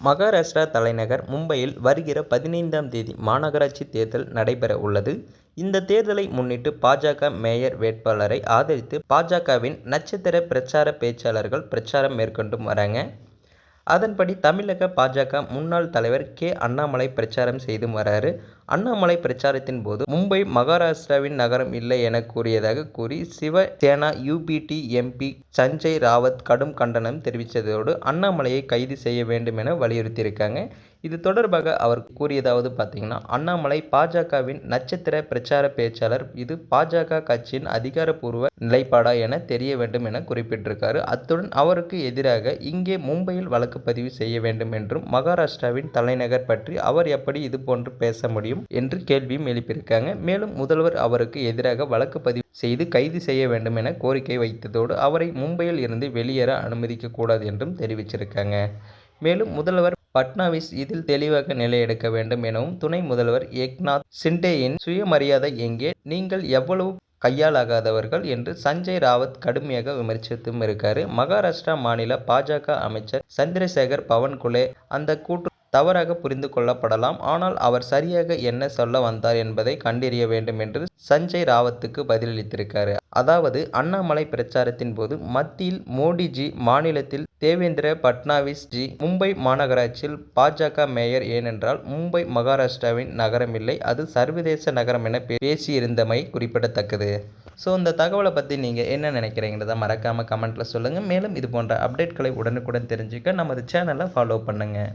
மகாராஷ்டிரா தலைநகர் மும்பையில் வருகிற பதினைந்தாம் தேதி மாநகராட்சி தேர்தல் நடைபெற உள்ளது. இந்த தேர்தலை முன்னிட்டு பாஜக மேயர் வேட்பாளரை ஆதரித்து பாஜகவின் நட்சத்திர பிரச்சார பேச்சாளர்கள் பிரச்சாரம் மேற்கொண்டும் வராங்க. அதன்படி தமிழக பாஜக முன்னாள் தலைவர் கே. அண்ணாமலை பிரச்சாரம் செய்து வராரு. அண்ணாமலை பிரச்சாரத்தின் போது மும்பை மகாராஷ்டிராவின் நகரம் இல்லை என கூறியதாக கூறி சிவசேனா யூபிடி எம்பி சஞ்சய் ராவத் கடும் கண்டனம் தெரிவித்ததோடு அண்ணாமலையை கைது செய்ய வேண்டும் என வலியுறுத்தியிருக்காங்க. இது தொடர்பாக அவர் கூறியதாவது பார்த்தீங்கன்னா அண்ணாமலை பாஜகவின் நட்சத்திர பிரச்சார பேச்சாளர் இது பாஜக கட்சியின் அதிகாரப்பூர்வ நிலைப்பாடா என தெரிய வேண்டும் என குறிப்பிட்டிருக்காரு. அத்துடன் அவருக்கு எதிராக இங்கே மும்பையில் வழக்கு பதிவு செய்ய வேண்டும் என்றும் மகாராஷ்டிராவின் தலைநகர் பற்றி அவர் எப்படி இதுபோன்று பேச முடியும் என்று கேள்வியும் எழுப்பியிருக்காங்க. மேலும் முதல்வர் அவருக்கு எதிராக வழக்கு பதிவு செய்து கைது செய்ய வேண்டும் என கோரிக்கை வைத்ததோடு அவரை மும்பையில் இருந்து வெளியேற அனுமதிக்க கூடாது என்றும் தெரிவிச்சிருக்காங்க. மேலும் முதல்வர் பட்னாவிஸ் இதில் தெளிவாக நிலை எடுக்க வேண்டும் எனவும் துணை முதல்வர் ஏக்நாத் சிண்டேயின் சுயமரியாதை எங்கே நீங்கள் எவ்வளவு கையாலாகாதவர்கள் என்று சஞ்சய் ராவத் கடுமையாக விமர்சித்தும் இருக்காரு. மகாராஷ்டிரா மாநில பாஜக அமைச்சர் சந்திரசேகர் பவன்குலே அந்த கூற்று தவறாக புரிந்து கொள்ளப்படலாம். ஆனால் அவர் சரியாக என்ன சொல்ல வந்தார் என்பதை கண்டறிய வேண்டும் என்று சஞ்சய் ராவத்துக்கு பதிலளித்திருக்காரு. அதாவது அண்ணாமலை பிரச்சாரத்தின் போது மத்தியில் மோடிஜி மாநிலத்தில் தேவேந்திர பட்னாவிஸ் ஜி மும்பை மாநகராட்சியில் பாஜக மேயர் ஏனென்றால் மும்பை மகாராஷ்டிராவின் நகரம் இல்லை அது சர்வதேச நகரம் என பேசியிருந்தமை குறிப்பிடத்தக்கது. ஸோ இந்த தகவலை பற்றி நீங்கள் என்ன நினைக்கிறீங்கிறத மறக்காமல் கமெண்ட்டில் சொல்லுங்கள் மேலும் இது போன்ற அப்டேட்களை உடனுக்குடன் தெரிஞ்சுக்க நமது சேனலை ஃபாலோ பண்ணுங்கள்